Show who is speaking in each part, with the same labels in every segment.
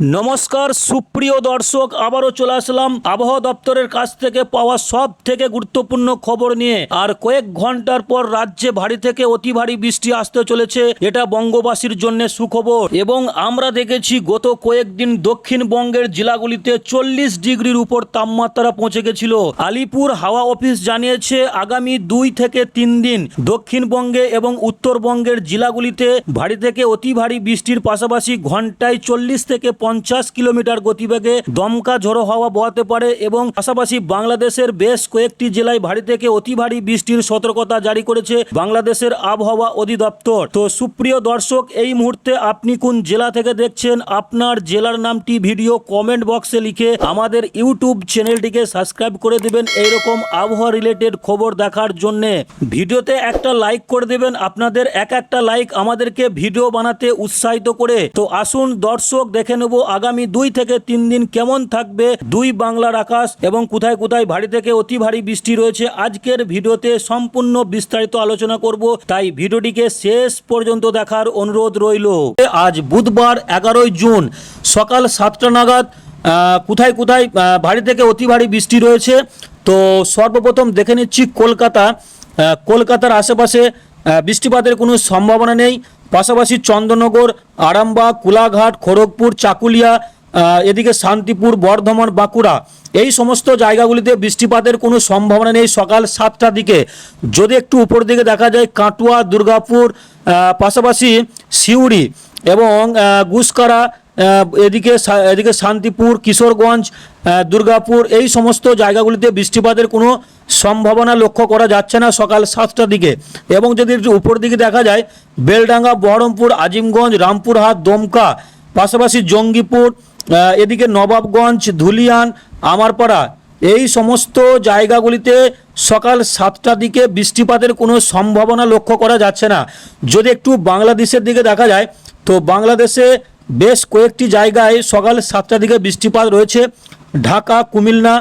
Speaker 1: নমস্কার, সুপ্রিয় দর্শক, আবারও চলে আসলাম আবহাওয়া দপ্তরের কাছ থেকে পাওয়া সব থেকে গুরুত্বপূর্ণ খবর নিয়ে। আর কয়েক ঘণ্টার পর রাজ্যে ভারী থেকে অতি ভারী বৃষ্টি আসতে চলেছে, এটা বঙ্গবাসীর জন্য সুখবর। এবং আমরা দেখেছি গত কয়েকদিন দক্ষিণবঙ্গের জেলাগুলিতে চল্লিশ ডিগ্রির উপর তাপমাত্রা পৌঁছে গেছিল। আলিপুর হাওয়া অফিস জানিয়েছে, আগামী দুই থেকে তিন দিন দক্ষিণবঙ্গে এবং উত্তরবঙ্গের জেলাগুলিতে ভারী থেকে অতি ভারী বৃষ্টির পাশাপাশি ঘন্টায় চল্লিশ থেকে পঞ্চাশ কিলোমিটার গতিবেগে দমকা ঝড়ো হাওয়া বহাতে পারে এবং পাশাপাশি বাংলাদেশের বেশ কয়েকটি জেলায় ভারী থেকে অতি ভারী বৃষ্টির সতর্কতা জারি করেছে বাংলাদেশের আবহাওয়া অধিদপ্তর। তো সুপ্রিয় দর্শক, এই মুহূর্তে আপনি কোন জেলা থেকে দেখছেন, আপনার জেলার নামটি ভিডিও কমেন্ট বক্সে লিখে আমাদের ইউটিউব চ্যানেলটিকে সাবস্ক্রাইব করে দেবেন এইরকম আবহাওয়া রিলেটেড খবর দেখার জন্যে। ভিডিওতে একটা লাইক করে দেবেন, আপনাদের এক একটা লাইক আমাদেরকে ভিডিও বানাতে উৎসাহিত করে। তো আসুন দর্শক, দেখে নেব আগামী দুই থেকে তিন দিন কেমন থাকবে দুই বাংলার আকাশ এবং কোথায় কোথায় ভারী থেকে অতি ভারী বৃষ্টি রয়েছে। আজকের ভিডিওতে সম্পূর্ণ বিস্তারিত আলোচনা করব। তাই ভিডিওটিকে শেষ পর্যন্ত দেখার অনুরোধ রইল। আজ বুধবার এগারোই জুন, সকাল সাতটা নাগাদ কোথায় কোথায় ভারী থেকে অতি ভারী বৃষ্টি রয়েছে। তো সর্বপ্রথম দেখে নিচ্ছি কলকাতা। কলকাতার আশেপাশে বৃষ্টিপাতের কোনো সম্ভাবনা নেই। পাশাপাশি চন্দ্রনগর, আরামবাগ, কোলাঘাট, খড়গপুর, চাকুলিয়া এদিকে শান্তিপুর, বর্ধমান, বাঁকুড়া। এই সমস্ত জায়গাগুলিতে বৃষ্টিপাতের কোনো সম্ভাবনা নেই সকাল সাতটার দিকে। যদি একটু উপর দিকে দেখা যায়, কাটুয়া, দুর্গাপুর পাশাপাশি সিউড়ি এবং গুসকারা এদিকে এদিকে শান্তিপুর, কিশোরগঞ্জ দুর্গাপুর, এই সমস্ত জায়গাগুলিতে বৃষ্টিপাতের কোনো সম্ভাবনা লক্ষ্য করা যাচ্ছে না সকাল সাতটার দিকে। এবং যদি একটু উপর দিকে দেখা যায়, বেলডাঙ্গা, বহরমপুর, আজিমগঞ্জ, রামপুরহাট, দমকা, পাশাপাশি জঙ্গিপুর এদিকে নবাবগঞ্জ, ধুলিয়ান, আমারপাড়া, এই সমস্ত জায়গাগুলিতে সকাল সাতটার দিকে বৃষ্টিপাতের কোনো সম্ভাবনা লক্ষ্য করা যাচ্ছে না। যদি একটু বাংলাদেশের দিকে দেখা যায়, তো বাংলাদেশে বেশ কয়েকটি জায়গায় সকাল সাতটার দিকে বৃষ্টিপাত রয়েছে। ঢাকা, কুমিল্লা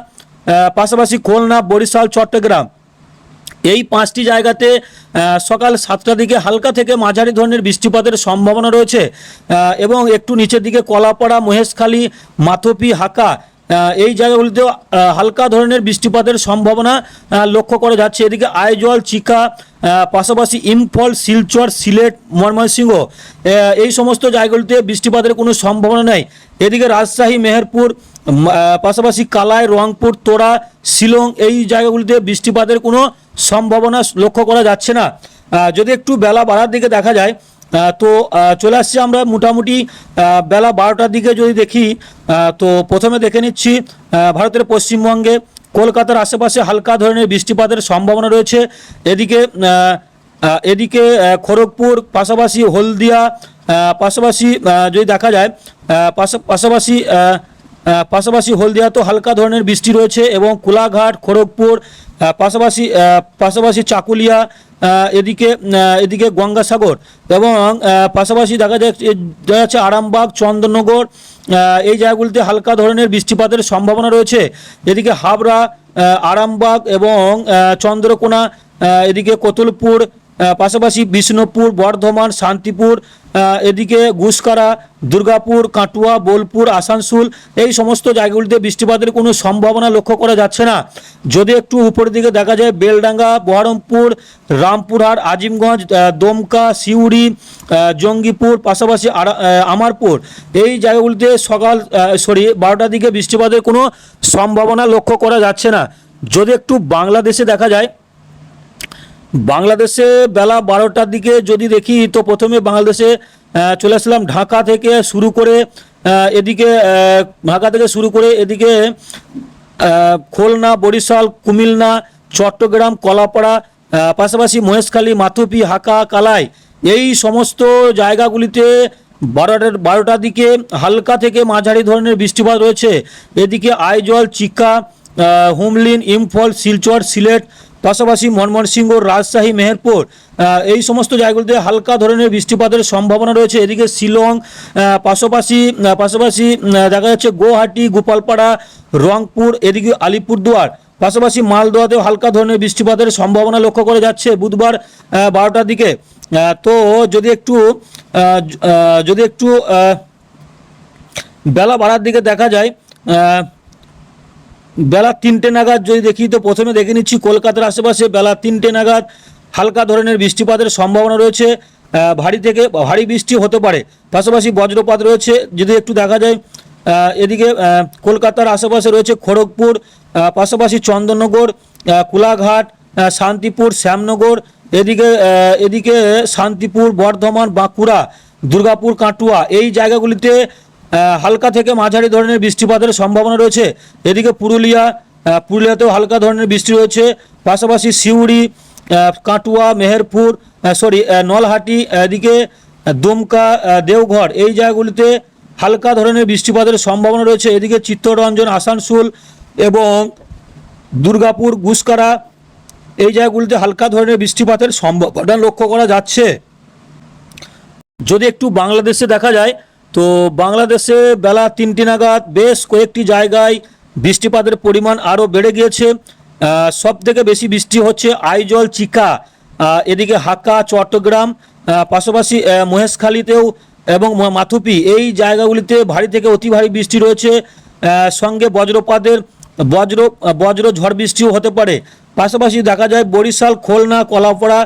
Speaker 1: পাশাপাশি খুলনা, বরিশাল, চট্টগ্রাম। এই পাঁচটি জায়গাতে সকাল সাতটার দিকে হালকা থেকে মাঝারি ধরনের বৃষ্টিপাতের সম্ভাবনা রয়েছে। এবং একটু নিচের দিকে কলাপাড়া, মহেশখালী, মাথপি, হাকা এই জায়গাগুলিতেও হালকা ধরনের বৃষ্টিপাতের সম্ভাবনা লক্ষ্য করা যাচ্ছে। এদিকে আইজল, চিকা পাশাপাশি ইম্ফল, শিলচর, সিলেট, ময়মনসিংহ এই সমস্ত জায়গাগুলিতে বৃষ্টিপাতের কোনো সম্ভাবনা নেই। এদিকে রাজশাহী, মেহেরপুর পাশাপাশি কালাই, রংপুর তোড়া শিলং, এই জায়গাগুলিতে বৃষ্টিপাতের কোনো সম্ভাবনা লক্ষ্য করা যাচ্ছে না। যদি একটু বেলা বাড়ার দিকে দেখা যায় তো চলে আসছি আমরা মোটামুটি বেলা বারোটার দিকে যদি দেখি তো প্রথমে দেখে নিচ্ছি ভারতের পশ্চিমবঙ্গে কলকাতার আশেপাশে হালকা ধরনের বৃষ্টিপাতের সম্ভাবনা রয়েছে। এদিকে এদিকে খড়গপুর, পাশাপাশি হলদিয়া পাশাপাশি যদি দেখা যায় পাশাপাশি পাশাপাশি হলদিয়াতেও হালকা ধরনের বৃষ্টি রয়েছে এবং কোলাঘাট, খড়গপুর পাশাপাশি পাশাপাশি চাকুলিয়া এদিকে এদিকে গঙ্গাসাগর এবং পাশাপাশি দেখা যাচ্ছে দেখা যাচ্ছে আরামবাগ, চন্দ্রনগর এই জায়গাগুলিতে হালকা ধরনের বৃষ্টিপাতের সম্ভাবনা রয়েছে। এদিকে হাবড়া আরামবাগ এবং চন্দ্রকোনা এদিকে কতুলপুর পাশাপাশি বিষ্ণুপুর, বর্ধমান, শান্তিপুর এদিকে গুসকারা দুর্গাপুর, কাটুয়া, বোলপুর, আসানসোল, এই সমস্ত জায়গাগুলিতে বৃষ্টিপাতের কোনো সম্ভাবনা লক্ষ্য করা যাচ্ছে না। যদি একটু উপরের দিকে দেখা যায়, বেলডাঙ্গা, বহরমপুর, রামপুরহাট, আজিমগঞ্জ দমকা, সিউড়ি জঙ্গিপুর, পাশাপাশি আমারপুর, এই জায়গাগুলিতে সকাল সরি, বারোটার দিকে বৃষ্টিপাতের কোনো সম্ভাবনা লক্ষ্য করা যাচ্ছে না। যদি একটু বাংলাদেশে দেখা যায় বাংলাদেশে বেলা বারোটার দিকে যদি দেখি, তো প্রথমে বাংলাদেশে চলে আসলাম ঢাকা থেকে শুরু করে এদিকে ঢাকা থেকে শুরু করে এদিকে খুলনা, বরিশাল, কুমিল্লা, চট্টগ্রাম, কলাপাড়া পাশাপাশি মহেশখালী, মাথুপি, হাকা, কালাই, এই সমস্ত জায়গাগুলিতে বারোটার বারোটার দিকে হালকা থেকে মাঝারি ধরনের বৃষ্টিপাত রয়েছে। এদিকে আইজল চিকা হুমলিন, ইম্ফল, শিলচর, সিলেট পাশাপাশি ময়মনসিংহ রাজশাহী, মেহেরপুর এই সমস্ত জায়গাগুলিতে হালকা ধরনের বৃষ্টিপাতের সম্ভাবনা রয়েছে। এদিকে শিলং পাশাপাশি পাশাপাশি দেখা যাচ্ছে গুয়াহাটি, গোপালপাড়া, রংপুর, এদিকে আলিপুরদুয়ার, পাশাপাশি মালদোয়াতেও হালকা ধরনের বৃষ্টিপাতের সম্ভাবনা লক্ষ্য করে যাচ্ছে বুধবার বারোটার দিকে। তো যদি একটু যদি একটু বেলা বাড়ার দিকে দেখা যায় বেলা তিনটে নাগাদ যদি দেখি, তো প্রথমে দেখে নিচ্ছি কলকাতার আশেপাশে বেলা তিনটে নাগাদ হালকা ধরনের বৃষ্টিপাতের সম্ভাবনা রয়েছে। ভারী থেকে ভারী বৃষ্টি হতে পারে। পাশাপাশি বজ্রপাত রয়েছে। যদি একটু দেখা যায় এদিকে কলকাতার আশেপাশে রয়েছে খড়গপুর পাশাপাশি চন্দননগর কোলাঘাট শান্তিপুর, শ্যামনগর, এদিকে এদিকে শান্তিপুর, বর্ধমান, বাঁকুড়া, দুর্গাপুর, কাটুয়া এই জায়গাগুলিতে হালকা থেকে মাঝারি ধরনের বৃষ্টিপাতের সম্ভাবনা রয়েছে। এদিকে পুরুলিয়া পুরুলিয়াতেও হালকা ধরনের বৃষ্টি রয়েছে। পাশাপাশি সিউড়ি কাটুয়া, মেহেরপুর সরি নলহাটি, এদিকে দুমকা দেওঘর, এই জায়গাগুলিতে হালকা ধরনের বৃষ্টিপাতের সম্ভাবনা রয়েছে। এদিকে চিত্তরঞ্জন, আসানসোল এবং দুর্গাপুর, গুসকারা, এই জায়গাগুলিতে হালকা ধরনের বৃষ্টিপাতের সম্ভাবনা লক্ষ্য করা যাচ্ছে। যদি একটু বাংলাদেশে দেখা যায় তো বাংলাদেশে বেলা তিনটি নাগাদ বেশ কয়েকটি জায়গায় বৃষ্টিপাতের পরিমাণ আরও বেড়ে গিয়েছে। সব থেকে বেশি বৃষ্টি হচ্ছে আইজল, চিকা এদিকে হাকা চট্টগ্রাম পাশাপাশি মহেশখালীতেও এবং মাথুপি। এই জায়গাগুলিতে ভারী থেকে অতি ভারী বৃষ্টি রয়েছে। সঙ্গে বজ্রপাতের বজ্র বজ্র ঝড় বৃষ্টিও হতে পারে। পাশাপাশি দেখা যায় বরিশাল, খুলনা, কলাপাড়া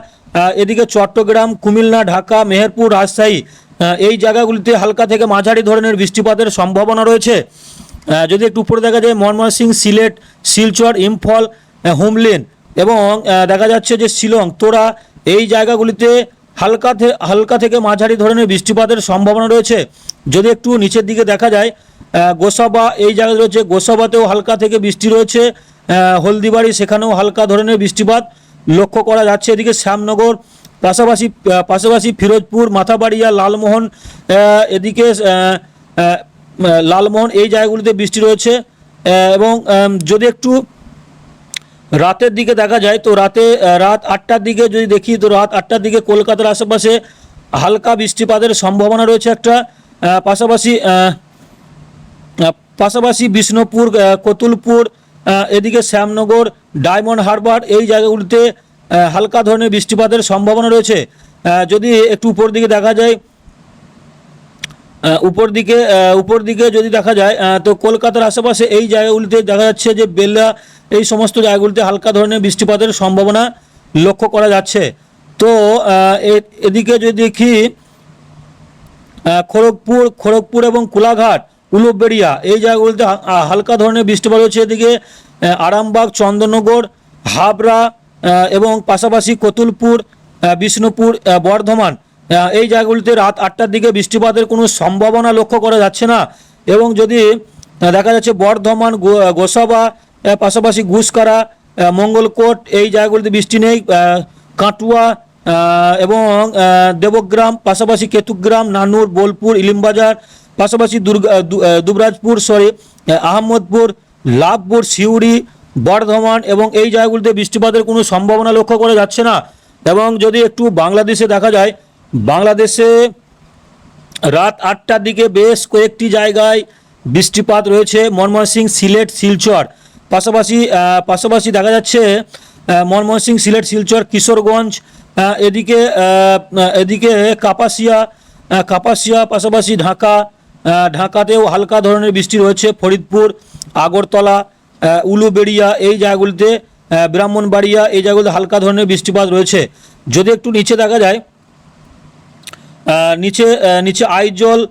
Speaker 1: এদিকে চট্টগ্রাম, কুমিল্লা, ঢাকা, মেহেরপুর, রাজশাহী এই জায়গাগুলিতে হালকা থেকে মাঝারি ধরনের বৃষ্টিপাতের সম্ভাবনা রয়েছে। যদি একটু উপরে দেখা যায় ময়মনসিংহ সিলেট, শিলচর, ইম্ফল হুমলিন এবং দেখা যাচ্ছে যে শিলং, তোরা এই জায়গাগুলিতে হালকা হালকা থেকে মাঝারি ধরনের বৃষ্টিপাতের সম্ভাবনা রয়েছে। যদি একটু নিচের দিকে দেখা যায় গোসাবা এই জায়গা রয়েছে, গোসাবাতেও হালকা থেকে বৃষ্টি রয়েছে। হলদিবাড়ি, সেখানেও হালকা ধরনের বৃষ্টিপাত লক্ষ্য করা যাচ্ছে। এদিকে শ্যামনগর পাশাপাশি পাশাপাশি ফিরোজপুর, মাথাবাড়িয়া, লালমোহন এদিকে লালমোহন, এই জায়গাগুলিতে বৃষ্টি রয়েছে। এবং যদি একটু রাতের দিকে দেখা যায়, তো রাতে রাত আটটার দিকে যদি দেখি, তো রাত আটটার দিকে কলকাতার আশেপাশে হালকা বৃষ্টিপাতের সম্ভাবনা রয়েছে একটা। পাশাপাশি পাশাপাশি বিষ্ণুপুর কতুলপুর এদিকে শ্যামনগর, ডায়মন্ড হারবার, এই জায়গাগুলিতে হালকা ধরনের বৃষ্টিপাতের সম্ভাবনা রয়েছে। যদি একটু উপর দিকে দেখা যায় উপর দিকে উপর দিকে যদি দেখা যায় তো কলকাতার আশেপাশে এই জায়গাগুলিতে দেখা যাচ্ছে যে বেল্লা, এই সমস্ত জায়গাগুলিতে হালকা ধরনের বৃষ্টিপাতের সম্ভাবনা লক্ষ্য করা যাচ্ছে। তো এদিকে যদি দেখি খড়গপুর খড়গপুর এবং কোলাঘাট, উলুবেড়িয়া, এই জায়গাগুলিতে হালকা ধরনের বৃষ্টিপাত হচ্ছে এদিকে আরামবাগ চন্দননগর হাবড়া এবং পাশাপাশি কতুলপুর বিষ্ণুপুর বর্ধমান এই জায়গাগুলিতে রাত আটটার দিকে বৃষ্টিপাতের কোনো সম্ভাবনা লক্ষ্য করা যাচ্ছে না। এবং যদি দেখা যাচ্ছে বর্ধমান গোসাবা পাশাপাশি ঘুষকারা মঙ্গলকোট, এই জায়গাগুলিতে বৃষ্টি নেই কাটুয়া এবং দেবগ্রাম, পাশাপাশি কেতুগ্রাম, নানুর, বোলপুর, ইলিমবাজার, পাশাপাশি দুর্গা দুবরাজপুর সরি আহমদপুর, লাভপুর, সিউড়ি বর্ধমান এবং এই জায়গাগুলিতে বৃষ্টিপাতের কোনো সম্ভাবনা লক্ষ্য করা যাচ্ছে না। এবং যদি একটু বাংলাদেশে দেখা যায় বাংলাদেশে রাত আটটার দিকে বেশ কয়েকটি জায়গায় বৃষ্টিপাত রয়েছে। ময়মনসিং সিলেট শিলচর। পাশাপাশি পাশাপাশি দেখা যাচ্ছে আহ, ময়মনসিং সিলেট শিলচর কিশোরগঞ্জ এদিকে এদিকে কাপাসিয়া কাপাসিয়া পাশাপাশি ঢাকা ঢাকাতেও হালকা ধরনের বৃষ্টি রয়েছে। ফরিদপুর আগরতলা উলুবেড়িয়া, এই জায়গাগুলিতে ব্রাহ্মণবাড়িয়া, এই জায়গাগুলিতে হালকা ধরনের বৃষ্টিপাত রয়েছে। যদি একটু নিচে দেখা যায় নিচে নিচে আইজল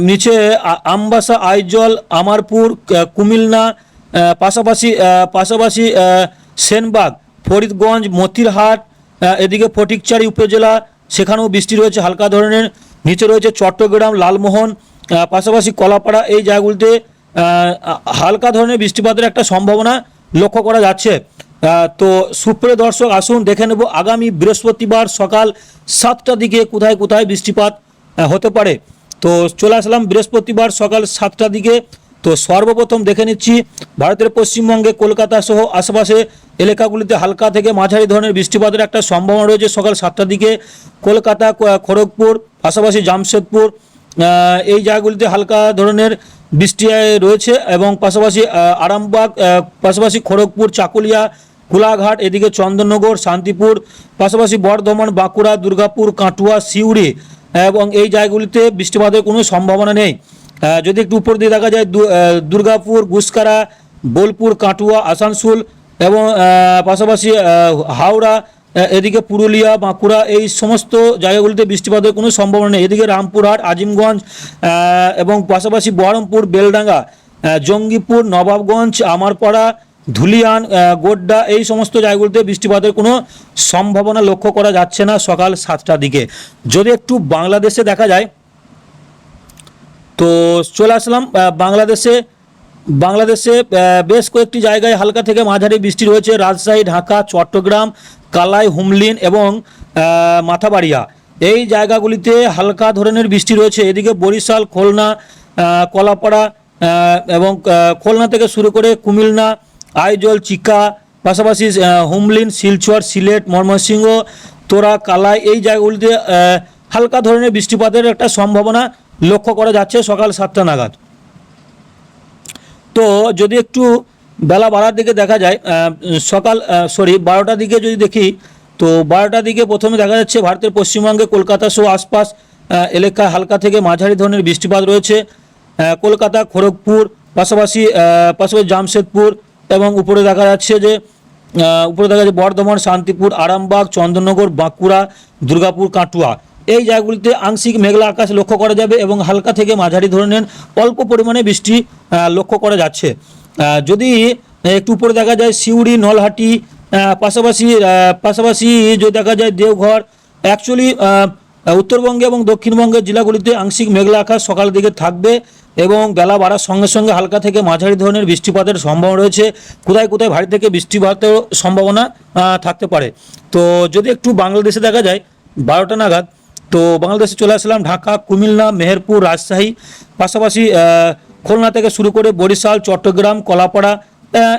Speaker 1: নিচে আমবাসা, আইজল, আমারপুর ক- কুমিল্লা পাশাপাশি পাশাপাশি সেনবাগ, ফরিদগঞ্জ, মতিরহাট এদিকে ফটিকচারি উপজেলা, সেখানেও বৃষ্টি রয়েছে হালকা ধরনের। নিচে রয়েছে চট্টগ্রাম, লালমোহন পাশাপাশি কলাপাড়া, এই জায়গাগুলিতে হালকা ধরনের বৃষ্টিপাতের একটা সম্ভাবনা লক্ষ্য করা যাচ্ছে। তো সুপ্রিয় দর্শক, আসুন দেখে নেব আগামী বৃহস্পতিবার সকাল সাতটা দিকে কোথায় কোথায় বৃষ্টিপাত হতে পারে। তো চলে আসলাম বৃহস্পতিবার সকাল সাতটা দিকে। তো সর্বপ্রথম দেখে নিচ্ছি, ভারতের পশ্চিমবঙ্গে কলকাতা সহ আশেপাশে এলাকাগুলিতে হালকা থেকে মাঝারি ধরনের বৃষ্টিপাতের একটা সম্ভাবনা রয়েছে সকাল সাতটার দিকে। কলকাতা খড়গপুর, পাশাপাশি জামশেদপুর এই জায়গাগুলিতে হালকা ধরনের বৃষ্টি রয়েছে এবং পাশাপাশি আরামবাগ পাশাপাশি খড়গপুর, চাকুলিয়া কোলাঘাট এদিকে চন্দননগর, শান্তিপুর, পাশাপাশি বর্ধমান, বাঁকুড়া, দুর্গাপুর, কাটুয়া, সিউড়ি, এবং এই জায়গাগুলিতে বৃষ্টিপাতের কোনো সম্ভাবনা নেই। যদি একটু উপর দিয়ে দেখা যায় দুর্গাপুর, গুসকারা, বোলপুর, কাটুয়া, আসানসোল এবং পাশাপাশি হাওড়া এদিকে পুরুলিয়া, বাঁকুড়া এই সমস্ত জায়গাগুলিতে বৃষ্টিপাতের কোনো সম্ভাবনা নেই। এদিকে রামপুরহাট আজিমগঞ্জ এবং পাশাপাশি বহরমপুর, বেলডাঙ্গা জঙ্গিপুর, নবাবগঞ্জ, আমারপাড়া, ধুলিয়ান গোড্ডা এই সমস্ত জায়গাগুলিতে বৃষ্টিপাতের কোনো সম্ভাবনা লক্ষ্য করা যাচ্ছে না সকাল সাতটার দিকে। যদি একটু বাংলাদেশে দেখা যায়, তো চলে আসলাম বাংলাদেশে বাংলাদেশে বেশ কয়েকটি জায়গায় হালকা থেকে মাঝারি বৃষ্টি রয়েছে। রাজশাহী, ঢাকা, চট্টগ্রাম, কালাই, হুমলিন এবং মাথাবাড়িয়া। এই জায়গাগুলিতে হালকা ধরনের বৃষ্টি রয়েছে। এদিকে বরিশাল, খুলনা কলাপাড়া এবং খুলনা থেকে শুরু করে কুমিল্লা, আইজল, চিকা, পাশাপাশি হুমলিন, শিলচর, সিলেট, ময়মনসিংহ, তোরা, কালাই এই জায়গাগুলিতে হালকা ধরনের বৃষ্টিপাতের একটা সম্ভাবনা লক্ষ্য করা যাচ্ছে সকাল সাতটা নাগাদ। তো যদি একটু বেলা বাড়ার দিকে দেখা যায় সকাল সরি বারোটার দিকে যদি দেখি, তো বারোটার দিকে প্রথমে দেখা যাচ্ছে ভারতের পশ্চিমবঙ্গে কলকাতা সহ আশপাশ এলাকায় হালকা থেকে মাঝারি ধরনের বৃষ্টিপাত রয়েছে। কলকাতা, খড়গপুর, পাশাপাশি পাশাপাশি জামশেদপুর এবং উপরে দেখা যাচ্ছে যে উপরে দেখা যাচ্ছে বর্ধমান, শান্তিপুর, আরামবাগ চন্দননগর বাঁকুড়া, দুর্গাপুর, কাটুয়া। এই জায়গাগুলিতে আংশিক মেঘলা আকাশ লক্ষ্য করা যাবে এবং হালকা থেকে মাঝারি ধরনের অল্প পরিমাণে বৃষ্টি লক্ষ্য করা যাচ্ছে। যদি একটু উপরে দেখা যায় সিউড়ি, নলহাটি পাশাপাশি পাশাপাশি যদি দেখা যায় দেওঘর অ্যাকচুয়ালি উত্তরবঙ্গে এবং দক্ষিণবঙ্গের জেলাগুলিতে আংশিক মেঘলা আকাশ সকালের দিকে থাকবে এবং বেলা বাড়ার সঙ্গে সঙ্গে হালকা থেকে মাঝারি ধরনের বৃষ্টিপাতের সম্ভাবনা রয়েছে। কোথায় কোথায় ভারী থেকে বৃষ্টিপাতের সম্ভাবনা থাকতে পারে। তো যদি একটু বাংলাদেশে দেখা যায়, বারোটা নাগাদ তো বাংলাদেশে চলে আসলাম ঢাকা, কুমিল্লা, মেহেরপুর, রাজশাহী, পাশাপাশি খুলনা থেকে শুরু করে বরিশাল, চট্টগ্রাম, কলাপাড়া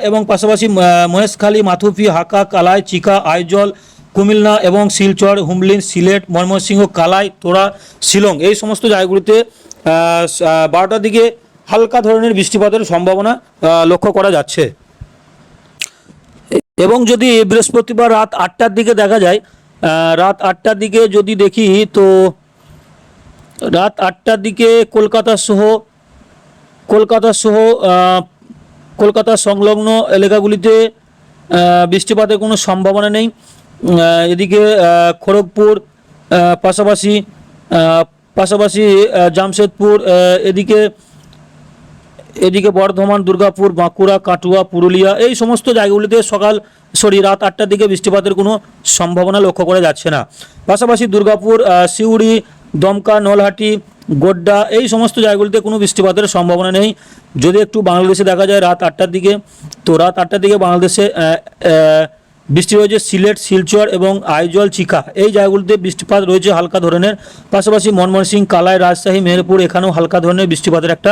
Speaker 1: এবং পাশাপাশি মহেশখালী মাথুফি হাকা, কালাই, চিকা, আইজল, কুমিল্লা এবং শিলচর, হুমলিন, সিলেট, ময়মনসিংহ, কালাই, তোরা, শিলং এই সমস্ত জায়গাগুলিতে বারোটার দিকে হালকা ধরনের বৃষ্টিপাতের সম্ভাবনা লক্ষ্য করা যাচ্ছে। এবং যদি বৃহস্পতিবার রাত আটটার দিকে দেখা যায় রাত আটটার দিকে যদি দেখি, তো রাত আটটার দিকে কলকাতা সহ কলকাতা সহ কলকাতা সংলগ্ন এলাকাগুলিতে বৃষ্টিপাতের কোনো সম্ভাবনা নেই। এদিকে খড়গপুর পাশাপাশি পাশাপাশি জামশেদপুর এদিকে এদিকে বর্ধমান, দুর্গাপুর, বাঁকুড়া, কাটুয়া, পুরুলিয়া এই সমস্ত জায়গাগুলিতে সকাল, সরি, রাত আটটার দিকে বৃষ্টিপাতের কোনো সম্ভাবনা লক্ষ্য করা যাচ্ছে না। পাশাপাশি দুর্গাপুর সিউড়ি, দমকা, নলহাটি, গোড্ডা এই সমস্ত জায়গাগুলিতে কোনো বৃষ্টিপাতের সম্ভাবনা নেই। যদি একটু বাংলাদেশে দেখা যায় রাত আটটার দিকে, তো রাত আটটার দিকে বাংলাদেশে বৃষ্টি রয়েছে সিলেট, শিলচর এবং আইজল, চিকা। এই জায়গাগুলিতে বৃষ্টিপাত রয়েছে হালকা ধরনের। পাশাপাশি মনমোহন সিং, কালাই, রাজশাহী, মেহেরপুর এখানেও হালকা ধরনের বৃষ্টিপাতের একটা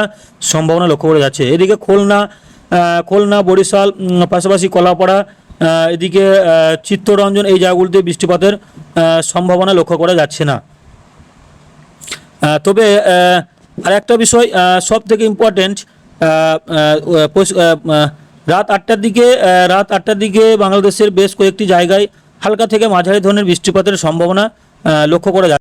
Speaker 1: সম্ভাবনা লক্ষ্য করা যাচ্ছে। এদিকে খুলনা খুলনা, বরিশাল পাশাপাশি কলাপাড়া এদিকে চিত্তরঞ্জন এই জায়গাগুলিতে বৃষ্টিপাতের সম্ভাবনা লক্ষ্য করা যাচ্ছে না। তবে আর একটা বিষয় সব থেকে ইম্পর্টেন্ট রাত আটটার দিকে রাত আটটার দিকে বাংলাদেশের বেশ কয়েকটি জায়গায় হালকা থেকে মাঝারি ধরনের বৃষ্টিপাতের সম্ভাবনা লক্ষ্য করা যাচ্ছে